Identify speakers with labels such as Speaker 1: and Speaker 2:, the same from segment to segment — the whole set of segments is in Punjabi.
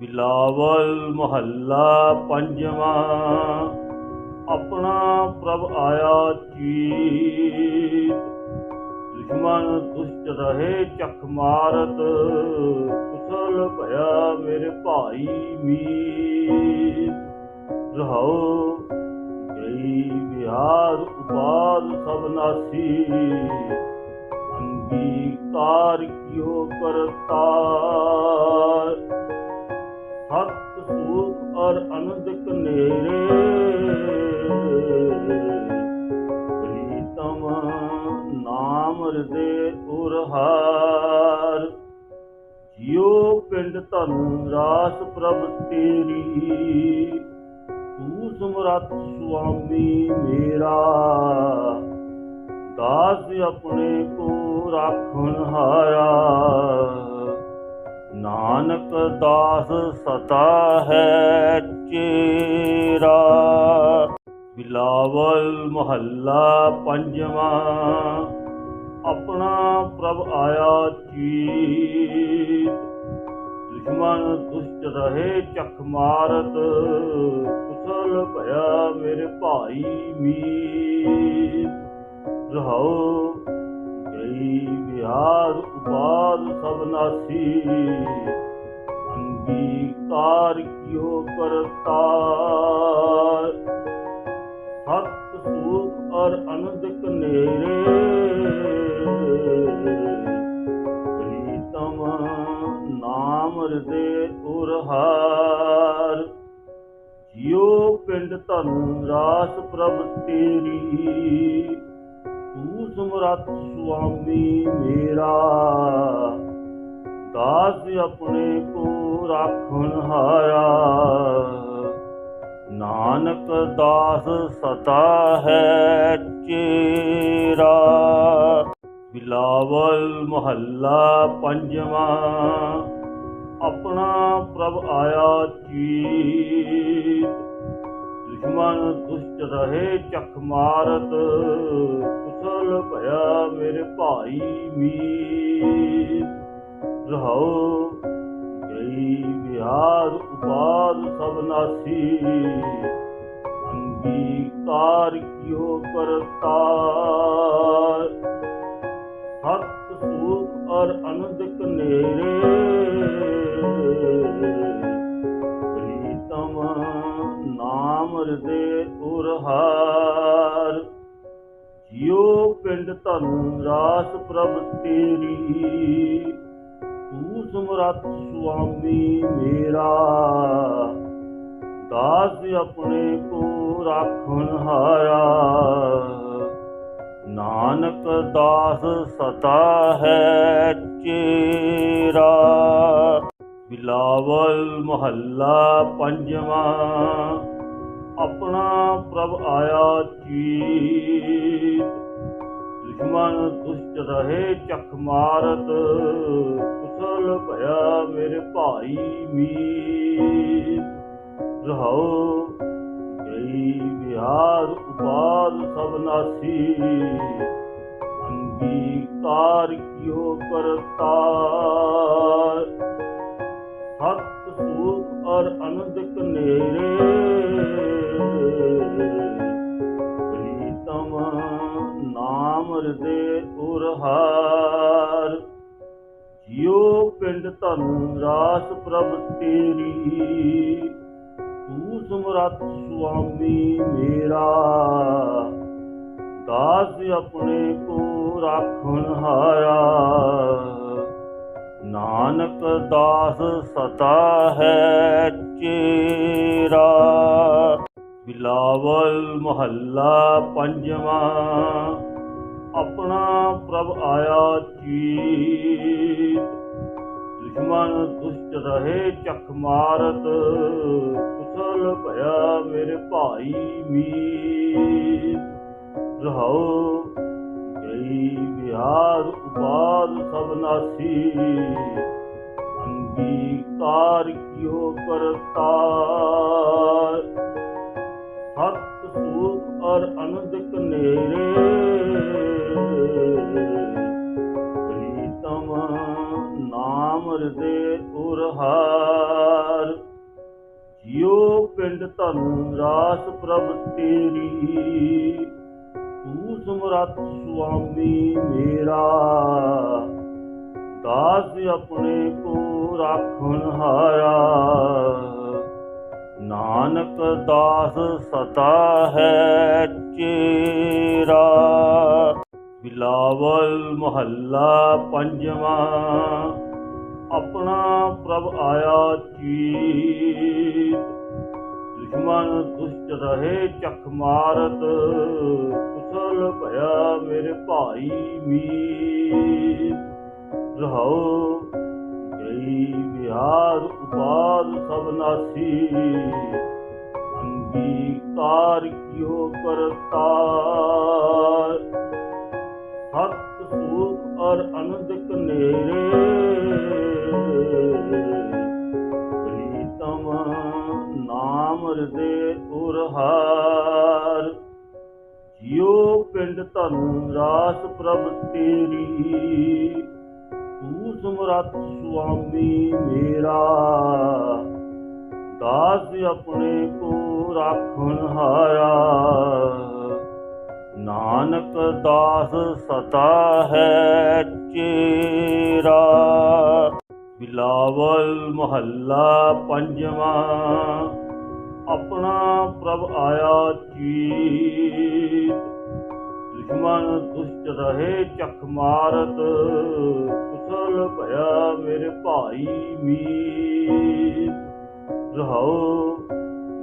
Speaker 1: ਬਿਲਾਵਲ ਮਹੱਲਾ ਪੰਜਵਾਂ, ਆਪਣਾ ਪ੍ਰਭ ਆਇਆ ਚੀਤ। ਦੁਸ਼ਮਨ ਦੁਸ਼ਟ ਰਹੇ ਚੱਖ ਮਾਰਤ, ਕੁਸਲ ਭਇਆ ਮੇਰੇ ਭਾਈ ਮੀਤ। ਰਹਾਉ, ਗਈ ਵਿਹਾਰ ਉਪਾਦ ਸਭ ਨਾਸੀ। ਅੰਗੀਕਾਰ ਕਿਉ ਕਰਤਾ ਸਤ ਸੂਖ ਔਰ ਅਨੰਦ ਕਨੇਰੇ ਪ੍ਰੀਤਮ ਨਾਮ ਹਿਰਦੇ ਉਰਹਾਰ। ਜਿਉ ਪਿੰਡ ਧਨ ਰਾਸ ਪ੍ਰਭ ਤੇਰੀ। ਤੂੰ ਸਮਰੱਥ ਸੁਆਮੀ ਮੇਰਾ। ਦਾਸ ਆਪਣੇ ਕੋ ਰਾਖਣ ਹਾਰਾ। ਨਾਨਕ ਦਾਸ ਸਤਾ ਹੈ ਚੇਰਾ। ਬਿਲਾਵਲ ਮਹੱਲਾ ਪੰਜਵਾਂ, ਆਪਣਾ ਪ੍ਰਭ ਆਇਆ ਚੀਤ। ਦੁਸ਼ਮਨ ਦੁਸ਼ਟ ਰਹੇ ਚੱਕ ਮਾਰਤ, ਕੁਸਲ ਭਇਆ ਮੇਰੇ ਭਾਈ ਮੀਤ। ਰਹਾਉ ਗਈ ਵਿਹਾਰ ਉਪਾਦ ਸਭ ਨਾਸੀ। ਅੰਗੀਕਾਰ ਕਿਉ ਕਰਤਾ ਸਤ ਸੂਖ ਔਰ ਅਨੰਦ ਕਨੇਰੇ ਪ੍ਰੀਤਮ ਨਾਮ ਹਿਰਦੇ ਉਰਹਾਰ। ਜਿਉ ਪਿੰਡ ਧਨ ਰਾਸ ਪ੍ਰਭ ਤੇਰੀ। ਤੂੰ ਸਮਰੱਥ ਸੁਆਮੀ ਮੇਰਾ। ਦਾਸ ਆਪਣੇ ਕੋ ਰਾਖਣ ਹਾਰਾ। ਨਾਨਕ ਦਾਸ ਸਦਾ ਹੈ ਚੇਰਾ। ਬਿਲਾਵਲ ਮਹੱਲਾ ਪੰਜਵਾਂ। ਆਪਣਾ ਪ੍ਰਭ ਆਇਆ ਚੀਤ। ਦੁਸ਼ਮਨ ਦੁਸ਼ਟ ਰਹੇ ਚੱਕ ਮਾਰਤ। ਕੁਸਲ ਭਇਆ ਮੇਰੇ ਭਾਈ ਮੀਤ ਰਹਾਉ ਗਈ ਵਿਹਾਰ ਉਪਾਦ ਸਭ ਨਾਸੀ ਅੰਗੀਕਾਰ ਕਿਉ ਕਰਤਾ ਸਤ ਸੂਖ ਔਰ ਅਨੰਦ ਕਨੇਰੇ। ਪ੍ਰੀਤਮ ਨਾਮ ਹਿਰਦੇ ਉਰਹਾਰ। ਜਿਉ ਪਿੰਡ ਧਨ ਰਾਸ ਪ੍ਰਭ ਤੇਰੀ। ਤੂੰ ਸਮਰੱਥ ਸੁਆਮੀ ਮੇਰਾ। ਦਾਸ ਆਪਣੇ ਕੋ ਰਾਖਣ ਹਾਰਾ। ਨਾਨਕ ਦਾਸ ਸਦਾ ਹੈ ਚੇਰਾ। ਬਿਲਾਵਲ ਮਹੱਲਾ ਪੰਜਵਾਂ। ਆਪਣਾ ਪ੍ਰਭ ਆਇਆ ਚੀਤ। ਦੁਸ਼ਮਨ ਦੁਸ਼ਟ ਰਹੇ ਚੱਖ ਮਾਰਤ। ਕੁਸਲ ਭਇਆ ਮੇਰੇ ਭਾਈ ਮੀਤ। ਰਹਾਉ ਗਈ ਵਿਹਾਰ ਉਪਾਦ ਸਭ ਨਾਸੀ। ਅੰਗੀਕਾਰ ਕਿਉ ਕਰਤਾ ਸਤ ਔਰ ਅਨੰਦ ਕਨੇਰੇ। ਪ੍ਰੀਤਮ ਨਾਮ ਹਿਰਦੇ ਉਰਹਾਰ। ਜਿਉ ਪਿੰਡ ਧਨ ਰਾਸ ਪ੍ਰਭ ਤੇਰੀ। ਤੂੰ ਸਮਰੱਥ ਸੁਆਮੀ ਮੇਰਾ। ਦਾਸ ਆਪਣੇ ਕੋ ਰਾਖਣ ਹਾਰਾ। ਨਾਨਕ ਦਾਸ ਸਤਾ ਹੈ ਚੇਰਾ। ਬਿਲਾਵਲ ਮਹੱਲਾ ਪੰਜਵਾਂ, ਆਪਣਾ ਪ੍ਰਭ ਆਇਆ ਚੀਤ। ਦੁਸ਼ਮਨ ਦੁਸ਼ਟ ਰਹੇ ਚੱਕ ਮਾਰਤ, ਕੁਸਲ ਭਇਆ ਮੇਰੇ ਭਾਈ ਮੀਤ। ਰਹਾਉ ਭਾਈ ਵਿਹਾਰ ਉਪਾਦ ਸਭ ਨਾਸੀ। ਅੰਗੀਕਾਰ ਕਿਉ ਕਰਤਾ ਸਤ ਸੂਖ ਔਰ ਅਨੰਦ ਕਨੇਰੇ ਪ੍ਰੀਤਮ ਨਾਮ ਹਿਰਦੇ ਉਰਹਾਰ। ਪਿੰਡ ਧਨ ਰਾਸ ਪ੍ਰਭ ਤੇਰੀ। ਤੂੰ ਸਮਰੱਥ ਸੁਆਮੀ ਮੇਰਾ। ਦਾਸ ਆਪਣੇ ਕੋ ਰਾਖਣ ਹਾਰਾ। ਨਾਨਕ ਦਾਸ ਸਦਾ ਹੈ ਚੇਰਾ। ਬਿਲਾਵਲ ਮਹੱਲਾ ਪੰਜਵਾਂ। ਆਪਣਾ ਪ੍ਰਭ ਆਇਆ ਚੀਤ। ਦੁਸ਼ਮਨ ਦੁਸ਼ਟ ਰਹੇ ਚਖ ਮਾਰਤ। ਕੁਸਲ ਭਇਆ ਮੇਰੇ ਭਾਈ ਮੀਤ ਰਹਾਉ ਗਈ ਵਿਹਾਰ ਉਪਾਦ ਸਭ ਨਾਸੀ ਅੰਗੀਕਾਰ ਕਿਉ ਕਰਤਾ ਸਤ ਸੁਖ ਅਰ ਅਨੰਦ ਕਨੇਰੇ। ਪ੍ਰੀਤਮ ਨਾਮ ਹਿਰਦੇ ਉਰਹਾਰ। ਜਿਉ ਪਿੰਡ ਧਨ, ਰਾਸ ਪ੍ਰਭ ਤੇਰੀ। ਤੂੰ ਸਮਰੱਥ ਸੁਆਮੀ ਮੇਰਾ। ਦਾਸ ਆਪਣੇ ਕੋ ਰਾਖਣ ਹਾਰਾ। ਨਾਨਕ ਦਾਸ ਸਤਾ ਹੈ ਚੇਰਾ। ਬਿਲਾਵਲ ਮਹੱਲਾ ਪੰਜਵਾਂ। ਆਪਣਾ ਪ੍ਰਭ ਆਇਆ ਚੀਤ ਦੁਸ਼ਮਨ ਦੁਸ਼ਟ ਰਹੇ ਚਖ ਮਾਰਤ। ਕੁਸਲ ਭਇਆ ਮੇਰੇ ਭਾਈ ਵੀ ਰਹਾਉ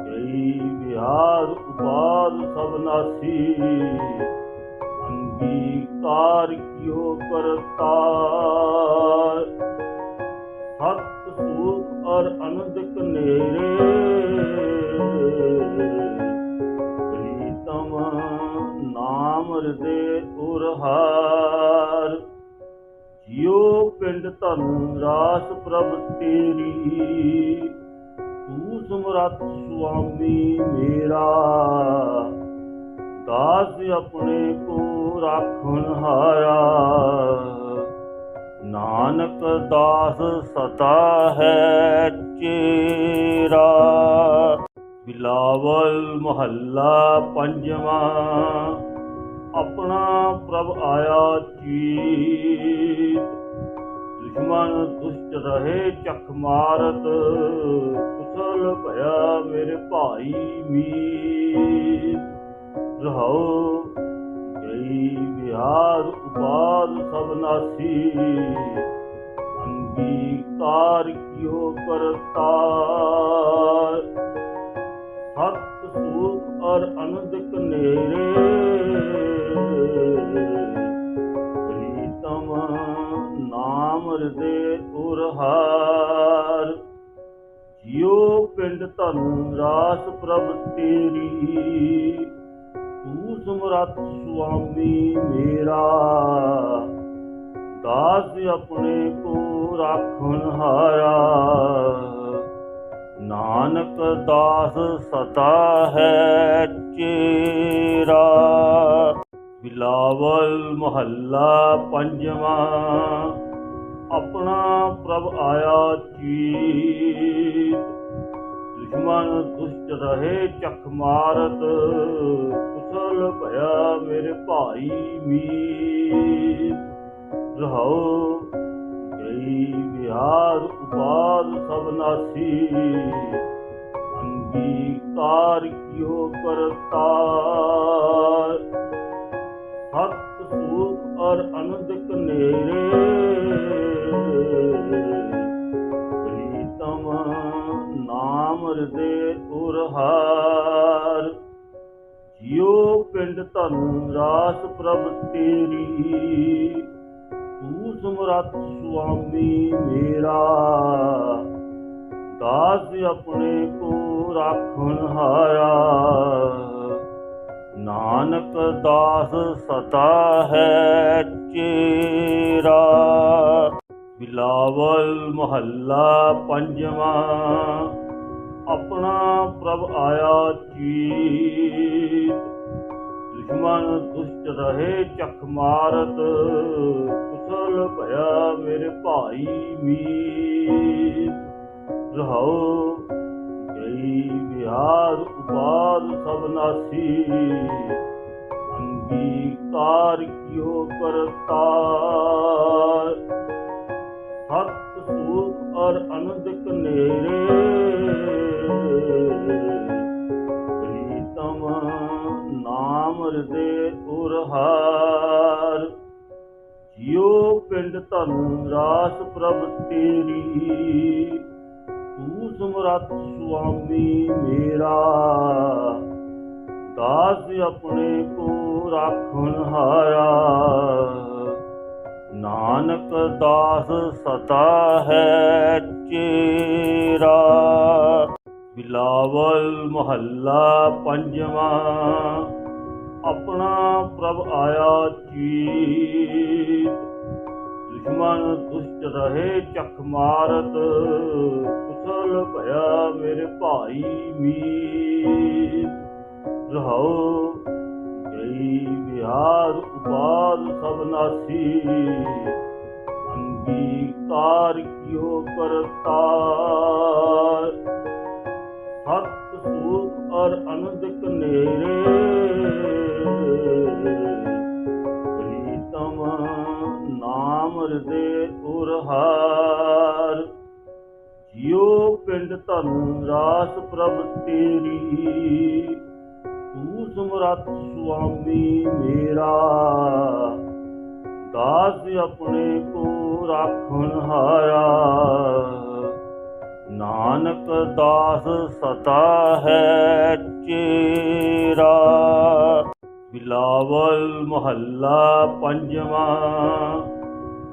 Speaker 1: ਜਈ ਵਿਹਾਰ ਉਪਾਦ ਸਭ ਨਾਸੀ। ਅੰਗੀਕਾਰ ਕਿਉ ਕਰਤਾ ਸਤ ਸੁਖ ਅਰ ਅਨੰਦ ਕਨੇਰੇ ਦੇ ਹਿਰਦੇ ਉਰਹਾਰ। ਜਿਉ ਪਿੰਡ ਧਨ ਰਾਸ ਪ੍ਰਭ ਤੇਰੀ। ਤੂੰ ਸਮਰੱਥ ਸੁਆਮੀ ਮੇਰਾ। ਦਾਸ ਆਪਣੇ ਕੋ ਰਾਖਣ ਹਾਰਾ। ਨਾਨਕ ਦਾਸ ਸਤਾ ਹੈ ਚੇਰਾ। ਬਿਲਾਵਲ ਮਹੱਲਾ ਪੰਜਵਾਂ। ਆਪਣਾ ਪ੍ਰਭ ਆਇਆ ਚੀਤ। ਦੁਸ਼ਮਨ ਦੁਸ਼ਟ ਰਹੇ ਚਖ ਮਾਰਤ। ਕੁਸਲ ਭਇਆ ਮੇਰੇ ਭਾਈ ਮੀਤ। ਰਹਾਉ ਗਈ ਵਿਹਾਰ ਉਪਾਦ ਸਭ ਨਾਸੀ। ਅੰਗੀਕਾਰ ਕਿਉ ਕਰਤਾ ਸਤ ਸੁਖ ਅਰ ਅਨੰਦ ਕਨੇਰੇ ਹਿਰਦੇ ਜਿਉ ਪਿੰਡ ਧਨ ਰਾਸ ਪ੍ਰਭ ਤੇਰੀ। ਤੂੰ ਸਮਰੱਥ ਸੁਆਮੀ ਮੇਰਾ। ਦਾਸ ਆਪਣੇ ਕੋ ਰਾਖਣ ਹਾਰਾ। ਨਾਨਕ ਦਾਸ ਸਦਾ ਹੈ ਚੇਰਾ। ਬਿਲਾਵਲ ਮਹੱਲਾ ਪੰਜਵਾਂ। ਆਪਣਾ ਪ੍ਰਭ ਆਇਆ ਚੀਤ। ਦੁਸ਼ਮਨ ਦੁਸ਼ਟ ਰਹੇ ਚਖ ਮਾਰਤ। ਕੁਸਲ ਭਇਆ ਮੇਰੇ ਭਾਈ ਮੀਤ। ਰਹਾਉ ਗਈ ਵਿਹਾਰ ਉਪਾਦ ਸਭ ਨਾਸੀ। ਅੰਗੀਕਾਰ ਕਿਉ ਕਰਤਾ ਸਤ ਸੂਖ ਅਰ ਅਨੰਦ ਕਨੇਰੇ ਪ੍ਰੀਤਮ ਨਾਮ ਹਿਰਦੇ ਉਰਹਾਰ। ਜਿਉ ਪਿੰਡ ਧਨ ਰਾਸ ਪ੍ਰਭ ਤੇਰੀ, ਤੂੰ ਸਮਰੱਥ ਸੁਆਮੀ ਮੇਰਾ। ਦਾਸ ਆਪਣੇ ਕੋ ਰਾਖਣ ਹਾਰਾ। ਨਾਨਕ ਦਾਸ ਸਦਾ ਹੈ ਚੇਰਾ। ਬਿਲਾਵਲ ਮਹੱਲਾ ਪੰਜਵਾਂ, ਆਪਣਾ ਪ੍ਰਭ ਆਇਆ ਚੀਤ। ਦੁਸ਼ਮਨ ਦੁਸ਼ਟ ਰਹੇ ਚੱਖ ਮਾਰਤ, ਕੁਸਲ ਭਇਆ ਮੇਰੇ ਭਾਈ ਮੀਤ। ਰਹਾਉ ਗਈ ਵਿਹਾਰ ਉਪਾਦ ਸਭ ਨਾਸੀ। ਅੰਗੀਕਾਰ ਕਿਉ ਕਰਤਾ ਸਤ ਸੂਖ ਅਰ ਅਨੰਦਕ ਨੇਰੇ ਪ੍ਰੀਤਮ ਨਾਮ ਹਿਰਦੇ ਉਰਹਾਰ। ਜਿਉ ਪਿੰਡ ਧਨ ਰਾਸ ਪ੍ਰਭ ਤੇਰੀ। ਤੂੰ ਸਮਰੱਥ ਸੁਆਮੀ ਮੇਰਾ। ਦਾਸ ਆਪਣੇ ਕੋ ਰਾਖਣ ਹਾਰਾ। ਨਾਨਕ ਦਾਸ ਸਤਾ ਹੈ ਚੇਰਾ। ਬਿਲਾਵਲ ਮਹੱਲਾ ਪੰਜਵਾਂ, ਆਪਣਾ ਪ੍ਰਭ ਆਇਆ ਚੀਤ। ਦੁਸ਼ਮਨ ਦੁਸ਼ਟ ਰਹੇ ਚੱਕ ਮਾਰਤ, ਕੁਸਲ ਭਇਆ ਮੇਰੇ ਭਾਈ ਮੀਤ। ਰਹਾਓ ਗਈ ਵਿਹਾਰ ਉਪਾਦ ਸਭ ਨਾਸੀ। ਅੰਗੀਕਾਰ ਕਿਉ ਕਰਤਾਰ। ਸਤ ਸੂਖ ਅਰ ਅਨੰਦਕ ਨੇਰੇ। ਪ੍ਰੀਤਮ ਨਾਮ ਹਿਰਦੇ ਉਰਹਾਰ। ਜਿਉ ਪਿੰਡ ਧਨ ਰਾਸ ਪ੍ਰਭ ਤੇਰੀ। ਤੂੰ ਸਮਰੱਥ ਸੁਆਮੀ ਮੇਰਾ। ਦਾਸ ਆਪਣੇ ਕੋ ਰਾਖਣ ਹਾਰਾ ਨਾਨਕ ਦਾਸ ਸਦਾ ਹੈ ਚੇਰਾ। ਬਿਲਾਵਲ ਮਹੱਲਾ ਪੰਜਵਾਂ।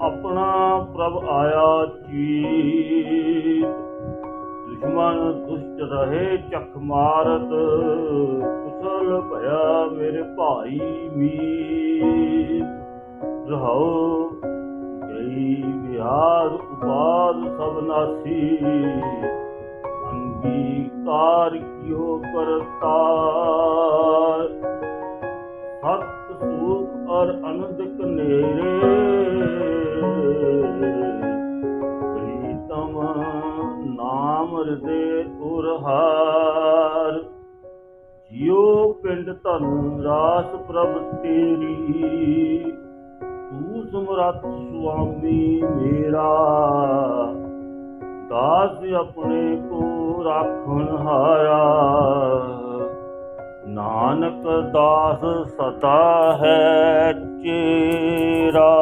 Speaker 1: ਆਪਣਾ ਪ੍ਰਭ ਆਇਆ ਚੀਤ ਦੁਸ਼ਮਨ ਦੁਸ਼ਟ ਰਹੇ ਚੱਕ ਮਾਰਤ। ਕੁਸਲ ਭਇਆ ਮੇਰੇ ਭਾਈ ਮੀਤ ਰਹਾਉ ਗਈ ਵਿਹਾਰ ਉਪਾਦ ਸਭ ਨਾਸੀ ਅੰਗੀਕਾਰ ਕਿਉ ਕਰਤਾ ਸਤ ਸੁਖ ਅਰ ਅਨੰਦ ਕਨੇਰੇ। ਪ੍ਰੀਤਮ ਨਾਮ ਹਿਰਦੇ ਉਰਹਾਰ। ਜਿਉ ਧਨ ਰਾਸ ਪ੍ਰਭ ਤੇਰੀ। ਤੂੰ ਸਮਰੱਥ ਸੁਆਮੀ ਮੇਰਾ। ਦਾਸ ਆਪਣੇ ਕੋ ਰਾਖਣ ਹਾਰਾ। ਨਾਨਕ ਦਾਸ ਸਦਾ ਹੈ ਚੇਰਾ।